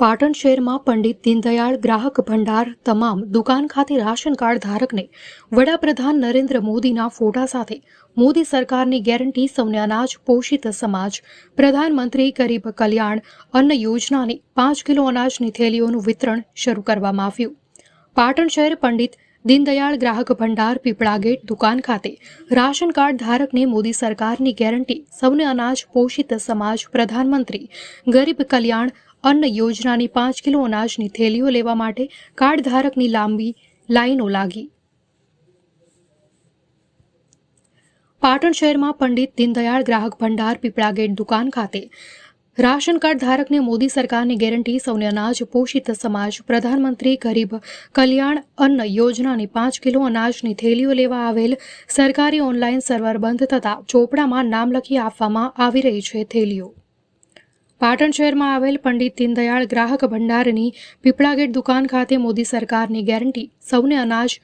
પાટણ શહેરમાં પંડિત દીનદયાળ ગ્રાહક ભંડાર તમામ દુકાન ખાતે રાશન કાર્ડ ધારકને વડાપ્રધાન નરેન્દ્ર મોદીના ફોટા સાથે મોદી સરકારની ગેરંટી સૌને અનાજ, પોષિત સમાજ, પ્રધાનમંત્રી ગરીબ કલ્યાણ અન્ન યોજનાની પાંચ કિલો અનાજની થેલીઓનું વિતરણ શરૂ કરવામાં આવ્યું. પાટણ શહેર પંડિત દીનદયાળ ગ્રાહક ભંડાર પીપળા ગેટ દુકાન ખાતે રાશન કાર્ડ ધારકને મોદી સરકારની ગેરંટી સૌને અનાજ, પોષિત સમાજ, પ્રધાનમંત્રી ગરીબ કલ્યાણ અન્ન યોજનાની પાંચ કિલો અનાજની થેલીઓ લેવા માટે કાર્ડ ધારકની લાંબી લાઈનો લાગી. પાટણ શહેરમાં પંડિત દીનદયાળ ગ્રાહક ભંડાર પીપળા ગેટ દુકાન ખાતે રાશન કાર્ડ ધારકને મોદી સરકારની ગેરંટી, સૌને અનાજ, પોષિત સમાજ, પ્રધાનમંત્રી ગરીબ કલ્યાણ અન્ન યોજનાની પાંચ કિલો અનાજની થેલીઓ લેવા આવેલ સરકારી ઓનલાઈન સર્વર બંધ થતાં ચોપડામાં નામ લખી આપવામાં આવી રહી છે થેલીઓ. પાટણ શહેરમાં આવેલ પંડિત દીનદયાળ ગ્રાહક ભંડારની પીપળાગેટ દુકાન ખાતે મોદી સરકારની ગેરંટી, સૌને અનાજ,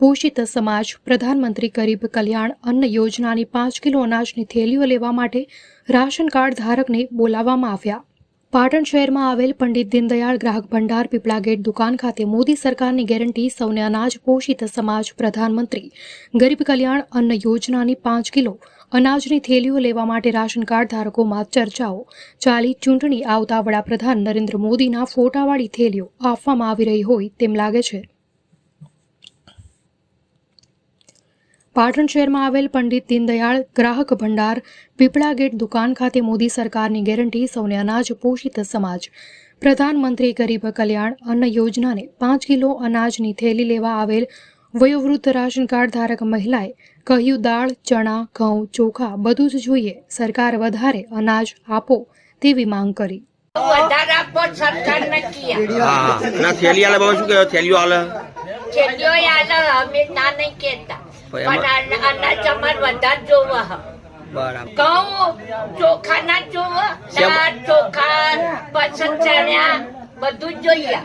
પોષિત સમાજ, પ્રધાનમંત્રી ગરીબ કલ્યાણ અન્ન યોજનાની પાંચ કિલો અનાજની થેલીઓ લેવા માટે રાશન કાર્ડ ધારકને બોલાવવામાં આવ્યા. પાટણ શહેરમાં આવેલ પંડિત દીનદયાળ ગ્રાહક ભંડાર પીપળા ગેટ દુકાન ખાતે મોદી સરકારની ગેરંટી સૌને અનાજ પોષિત સમાજ પ્રધાનમંત્રી. ગરીબ કલ્યાણ અન્ન યોજનાની પાંચ કિલો, અનાજની થેલીઓ લેવા માટે રાશન કાર્ડ ધારકોમાં ચર્ચાઓ. ચાલી ચૂંટણી આવતા વડાપ્રધાન નરેન્દ્ર મોદીના ફોટાવાળી થેલીઓ આપવામાં આવી રહી હોય તેમ લાગે છે. પાટણ શહેરમાં આવેલ પંડિત દીનદયાળ ગ્રાહક ભંડાર પીપળા ગેટ દુકાન ખાતે મોદી સરકારની ગેરંટી સૌને અનાજ પોષિત સમાજ. પ્રધાનમંત્રી ગરીબ કલ્યાણ અન્ન યોજનાને પાંચ કિલો અનાજની થેલી લેવા આવેલ વયોવૃદ્ધ રાશન કાર્ડ ધારક મહિલાએ કહ્યું દાળ ચણા ઘઉં ચોખા બધું જ જોઈએ. સરકાર વધારે અનાજ આપો તેવી માંગ કરી. ના થેલી આલે બાબા શું થેલીઓ આલે. આલે અમે ના નહીં કેતા પણ એમાં- પણ આ- અનાજ અમારે વધારે જોવા. બરાબર. ઘઉં ચોખા ના જોવે. ચોખા પછી ચણ્યા બધું જોઈએ